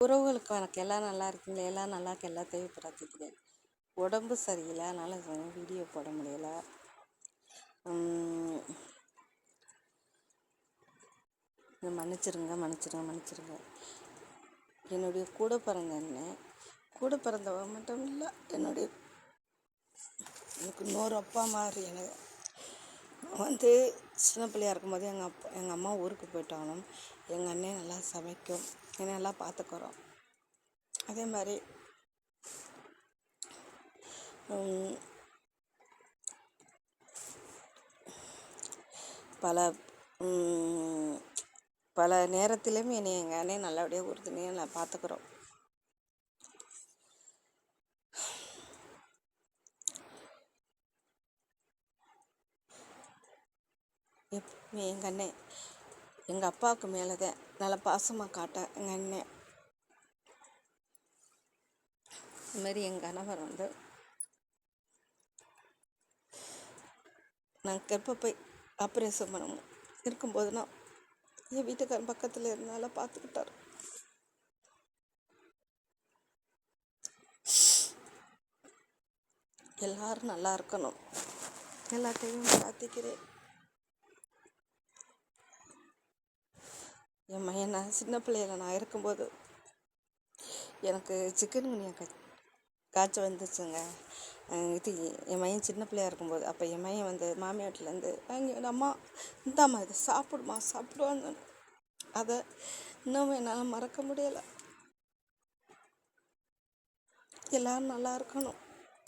உறவுகளுக்கு வணக்கம் எல்லாம் நல்லா இருக்கீங்களா? எல்லாம் நல்லா இருக்க. எல்லாத்தையும் பிரார்த்திக்கிறேன் உடம்பு சரியில்லை. அதனால் வீடியோ போட முடியல. மன்னிச்சிருங்க மன்னிச்சிருங்க மன்னிச்சிருங்க. என்னுடைய கூட பிறந்த அண்ணன் கூட பிறந்தவ மட்டும் இல்லை என்னுடைய எனக்கு இன்னொரு அப்பா மாதிரி எனக்கு வந்து சின்ன பிள்ளையா இருக்கும்போது எங்கள் அப்பா எங்கள் அம்மா ஊருக்கு போயிட்டாலும் எங்கள் அண்ணன் நல்லா சமைக்கும். என்னை நல்லா பார்த்துக்குறோம். அதே மாதிரி பல பல நேரத்திலையுமே என்னை எங்கள் அண்ணன் நல்லபடியாக உறுதுணையாக நான் பார்த்துக்குறோம். எப்பவுமே எங்கள் அண்ணன் எங்கள் அப்பாவுக்கு மேலே தான் நல்லா பாசமாக காட்ட எங்கள் அண்ணன் இதுமாரி என் கணவர் வந்து நான் கர்ப்பப்பை ஆப்ரேஷன் பண்ணணும்? இருக்கும்போது நான் என் வீட்டுக்காரன் பக்கத்தில் இருந்தால பார்த்துக்கிட்டாரு எல்லாரும் நல்லா இருக்கணும். எல்லாத்தையும் பிரார்த்திக்கிறேன் என் மையன் நான் சின்ன பிள்ளையில நான் இருக்கும்போது எனக்கு சிக்கன் குனியா கா காய்ச்சல் வந்துச்சுங்க. இது என் மையன் சின்ன பிள்ளையா இருக்கும்போது அப்போ என் மையன் வந்து மாமியாட்டிலேருந்து அங்கே அம்மா இந்தாம்மா இதை சாப்பிடுமா சாப்பிடுவாங்க அதை இன்னும் என்னால் மறக்க முடியலை. எல்லாரும் நல்லா இருக்கணும்.